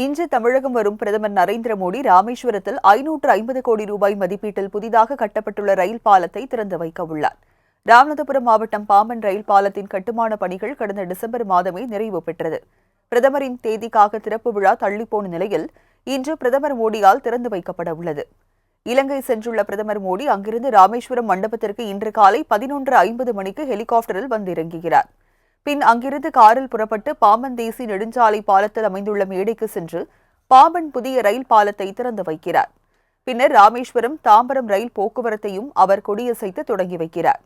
இன்று தமிழகம் வரும் பிரதமர் நரேந்திர மோடி ராமேஸ்வரத்தில் ஐநூற்று ஐம்பது கோடி ரூபாய் மதிப்பீட்டில் புதிதாக கட்டப்பட்டுள்ள ரயில் பாலத்தை திறந்து வைக்க உள்ளார். ராமநாதபுரம் மாவட்டம் பாம்பன் ரயில் பாலத்தின் கட்டுமான பணிகள் கடந்த டிசம்பர் மாதமே நிறைவு பெற்றது. பிரதமரின் தேதிக்காக திறப்பு விழா தள்ளிப்போன நிலையில் இன்று பிரதமர் மோடியால் திறந்து வைக்கப்பட உள்ளது. இலங்கை சென்றுள்ள பிரதமர் மோடி அங்கிருந்து ராமேஸ்வரம் மண்டபத்திற்கு இன்று காலை பதினொன்று ஐம்பது மணிக்கு ஹெலிகாப்டரில் வந்திறங்குகிறார். பின் அங்கிருந்து காரில் புறப்பட்டு பாம்பன் தேசிய நெடுஞ்சாலை பாலத்தில் அமைந்துள்ள மேடைக்கு சென்று பாம்பன் புதிய ரயில் பாலத்தை திறந்து வைக்கிறார். பின்னர் ராமேஸ்வரம் தாம்பரம் ரயில் போக்குவரத்தையும் அவர் கொடியசைத்து தொடங்கி வைக்கிறார்.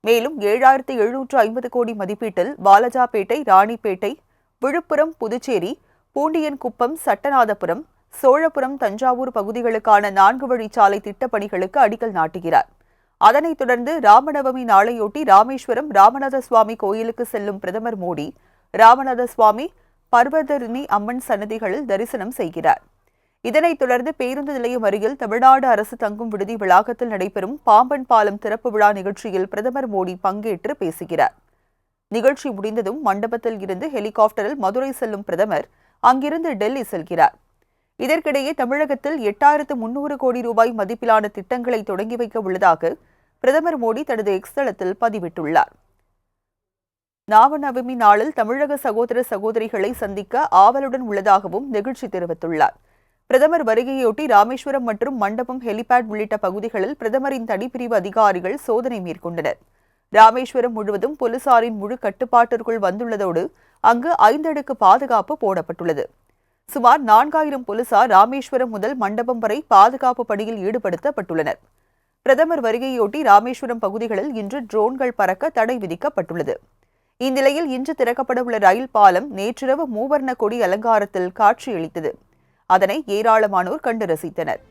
மேலும் ஏழாயிரத்து எழுநூற்று ஐம்பது கோடி மதிப்பீட்டில் வாலஜாபேட்டை ராணிப்பேட்டை விழுப்புரம் புதுச்சேரி பூண்டியன்குப்பம் சட்டநாதபுரம் சோழபுரம் தஞ்சாவூர் பகுதிகளுக்கான நான்கு வழிச்சாலை திட்டப் பணிகளுக்கு அடிக்கல் நாட்டுகிறார். அதனைத் தொடர்ந்து ராமநவமி நாளையொட்டி ராமேஸ்வரம் ராமநாத சுவாமி கோயிலுக்கு செல்லும் பிரதமர் மோடி ராமநாத சுவாமி பர்வதரிணி அம்மன் சன்னதிகளில் தரிசனம் செய்கிறார். இதனைத் தொடர்ந்து பேருந்து நிலையம் அருகில் தமிழ்நாடு அரசு தங்கும் விடுதி வளாகத்தில் நடைபெறும் பாம்பன் பாலம் திறப்பு விழா நிகழ்ச்சியில் பிரதமர் மோடி பங்கேற்று பேசுகிறார். நிகழ்ச்சி முடிந்ததும் மண்டபத்தில் இருந்து ஹெலிகாப்டரில் மதுரை செல்லும் பிரதமர் அங்கிருந்து டெல்லி செல்கிறார். இதற்கிடையே தமிழகத்தில் எட்டாயிரத்து முன்னூறு கோடி ரூபாய் மதிப்பிலான திட்டங்களை தொடங்கி வைக்க உள்ளதாக பிரதமர் மோடி தனது எக்ஸ் தளத்தில் பதிவிட்டுள்ளார். நாவநவமி நாளில் தமிழக சகோதர சகோதரிகளை சந்திக்க ஆவலுடன் உள்ளதாகவும் நெகிழ்ச்சி தெரிவித்துள்ளார். பிரதமர் வருகையொட்டி ராமேஸ்வரம் மற்றும் மண்டபம் ஹெலிபேட் உள்ளிட்ட பகுதிகளில் பிரதமரின் தனிப்பிரிவு அதிகாரிகள் சோதனை மேற்கொண்டனர். ராமேஸ்வரம் முழுவதும் போலீசாரின் முழு கட்டுப்பாட்டிற்குள் வந்துள்ளதோடு அங்கு ஐந்தடுக்கு பாதுகாப்பு போடப்பட்டுள்ளது. சுமார் நான்காயிரம் போலீசார் ராமேஸ்வரம் முதல் மண்டபம் வரை பாதுகாப்பு பணியில் ஈடுபடுத்தப்பட்டுள்ளனர். பிரதமர் வருகையொட்டி ராமேஸ்வரம் பகுதிகளில் இன்று ட்ரோன்கள் பறக்க தடை விதிக்கப்பட்டுள்ளது. இந்நிலையில் இன்று திறக்கப்படவுள்ள ரயில் பாலம் நேற்றிரவு மூவர்ண கொடி அலங்காரத்தில் காட்சியளித்தது. அதனை ஏராளமானோர் கண்டு ரசித்தனர்.